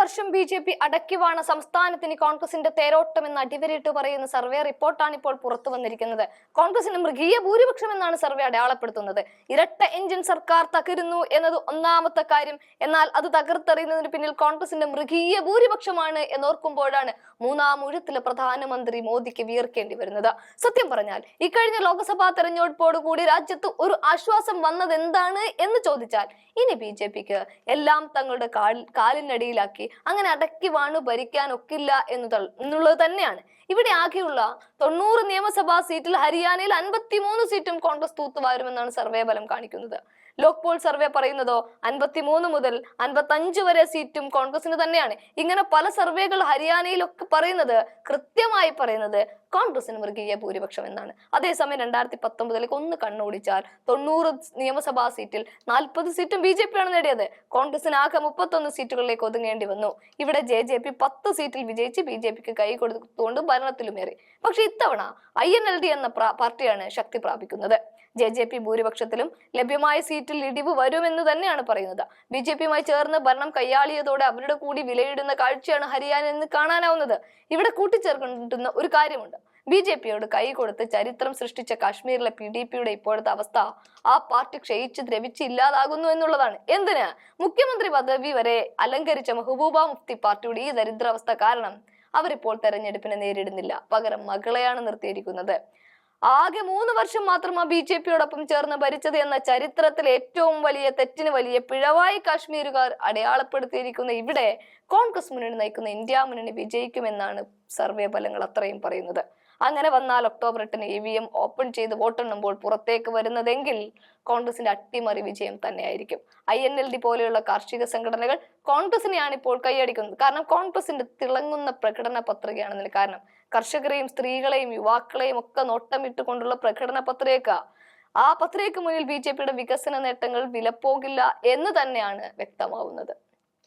വർഷം B J P അടക്കിവാണ സംസ്ഥാനത്തിന് കോൺഗ്രസിന്റെ തേരോട്ടം എന്ന് അടിവരയിട്ട് പറയുന്ന സർവേ റിപ്പോർട്ടാണ് ഇപ്പോൾ പുറത്തു വന്നിരിക്കുന്നത്. കോൺഗ്രസിന് മൃഗീയ ഭൂരിപക്ഷം എന്നാണ് സർവേ അടയാളപ്പെടുത്തുന്നത്. ഇരട്ട എഞ്ചിൻ സർക്കാർ തകരുന്നു എന്നത് ഒന്നാമത്തെ കാര്യം. എന്നാൽ അത് തകർത്തെറിയുന്നതിന് പിന്നിൽ കോൺഗ്രസിന്റെ മൃഗീയ ഭൂരിപക്ഷമാണ് എന്നോർക്കുമ്പോഴാണ് മൂന്നാം ഊഴത്തിലെ പ്രധാനമന്ത്രി മോദിക്ക് വിയർക്കേണ്ടി വരുന്നത്. സത്യം പറഞ്ഞാൽ ഇക്കഴിഞ്ഞ ലോക്സഭാ തെരഞ്ഞെടുപ്പോടുകൂടി രാജ്യത്ത് ഒരു ആശ്വാസം വന്നത് എന്താണ് എന്ന് ചോദിച്ചാൽ ഇനി ബി ജെ പിക്ക് എല്ലാം തങ്ങളുടെ കാലിനടിയിലാക്കി അങ്ങനെ അടക്കി വാണു ഭരിക്കാൻ ഒക്കില്ല എന്ന് എന്നുള്ളത് തന്നെയാണ്. ഇവിടെ ആകെയുള്ള തൊണ്ണൂറ് നിയമസഭാ സീറ്റിൽ ഹരിയാനയിൽ അൻപത്തിമൂന്ന് സീറ്റും കോൺഗ്രസ് തൂത്തുവാരുമെന്നാണ് സർവേ ഫലം കാണിക്കുന്നത്. ലോക് പോൾ സർവേ പറയുന്നതോ അൻപത്തിമൂന്ന് മുതൽ അൻപത്തഞ്ച് വരെ സീറ്റും കോൺഗ്രസിന് തന്നെയാണ്. ഇങ്ങനെ പല സർവേകൾ ഹരിയാനയിലൊക്കെ പറയുന്നത് കൃത്യമായി പറയുന്നത് കോൺഗ്രസിന് മൃഗീയ ഭൂരിപക്ഷം എന്നാണ്. അതേസമയം രണ്ടായിരത്തി പത്തൊമ്പതിലേക്ക് ഒന്ന് കണ്ണോടിച്ചാൽ തൊണ്ണൂറ് നിയമസഭാ സീറ്റിൽ നാൽപ്പത് സീറ്റും ബി ജെ പി ആണ് നേടിയത്. കോൺഗ്രസിന് ആകെ മുപ്പത്തൊന്ന് സീറ്റുകളിലേക്ക് ഒതുങ്ങേണ്ടി വന്നു. ഇവിടെ ജെ ജെ പി പത്ത് സീറ്റിൽ വിജയിച്ച് ബി ജെ പിക്ക് കൈ കൊടുത്തുകൊണ്ട് ഭരണത്തിലുമേറി. പക്ഷെ ഇത്തവണ ഐ എൻ എൽ ഡി എന്ന പാർട്ടിയാണ് ശക്തി പ്രാപിക്കുന്നത്. ജെ ജെ പി ഭൂരിപക്ഷത്തിലും ലഭ്യമായ സീറ്റിൽ ഇടിവ് വരുമെന്ന് തന്നെയാണ് പറയുന്നത്. ബി ജെ പിയുമായി ചേർന്ന് ഭരണം കൈയാളിയതോടെ അവരുടെ കൂടി വിലയിടുന്ന കാഴ്ചയാണ് ഹരിയാന എന്ന് കാണാനാവുന്നത്. ഇവിടെ കൂട്ടിച്ചേർക്കുന്ന ഒരു കാര്യമുണ്ട്. ബി ജെ പിയോട് കൈ കൊടുത്ത് ചരിത്രം സൃഷ്ടിച്ച കാശ്മീരിലെ പി ഡി പിയുടെ ഇപ്പോഴത്തെ അവസ്ഥ ആ പാർട്ടി ക്ഷയിച്ച് ദ്രവിച്ച് ഇല്ലാതാകുന്നു എന്നുള്ളതാണ്. എന്തിന്? മുഖ്യമന്ത്രി പദവി വരെ അലങ്കരിച്ച മെഹബൂബ മുഫ്തി പാർട്ടിയുടെ ഈ ദരിദ്രാവസ്ഥ കാരണം അവരിപ്പോൾ തെരഞ്ഞെടുപ്പിനെ നേരിടുന്നില്ല. പകരം മകളെയാണ് നിർത്തിയിരിക്കുന്നത്. ആകെ മൂന്ന് വർഷം മാത്രമാ ബി ജെ പിയോടൊപ്പം ചേർന്ന് ഭരിച്ചത് എന്ന ചരിത്രത്തിൽ ഏറ്റവും വലിയ തെറ്റിന് വലിയ പിഴവായി കാശ്മീരുകാർ അടയാളപ്പെടുത്തിയിരിക്കുന്ന ഇവിടെ കോൺഗ്രസ് മുന്നണി നയിക്കുന്ന ഇന്ത്യ മുന്നണി വിജയിക്കുമെന്നാണ് സർവേ ഫലങ്ങൾ അത്രയും പറയുന്നത്. അങ്ങനെ വന്നാൽ ഒക്ടോബർ എട്ടിന് ഇ വി എം ഓപ്പൺ ചെയ്ത് വോട്ടെണ്ണുമ്പോൾ പുറത്തേക്ക് വരുന്നതെങ്കിൽ കോൺഗ്രസിന്റെ അട്ടിമറി വിജയം തന്നെയായിരിക്കും. ഐ എൻ എൽ ഡി പോലെയുള്ള കാർഷിക സംഘടനകൾ കോൺഗ്രസിനെയാണ് ഇപ്പോൾ കൈയടിക്കുന്നത്. കാരണം കോൺഗ്രസിന്റെ തിളങ്ങുന്ന പ്രകടന പത്രികയാണെന്നതിന് കാരണം കർഷകരെയും സ്ത്രീകളെയും യുവാക്കളെയും ഒക്കെ നോട്ടമിട്ടുകൊണ്ടുള്ള പ്രകടന പത്രിക. ആ പത്രികയ്ക്ക് മുന്നിൽ ബി ജെ പിയുടെ വികസന നേട്ടങ്ങൾ വിലപ്പോകില്ല എന്ന് തന്നെയാണ് വ്യക്തമാവുന്നത്.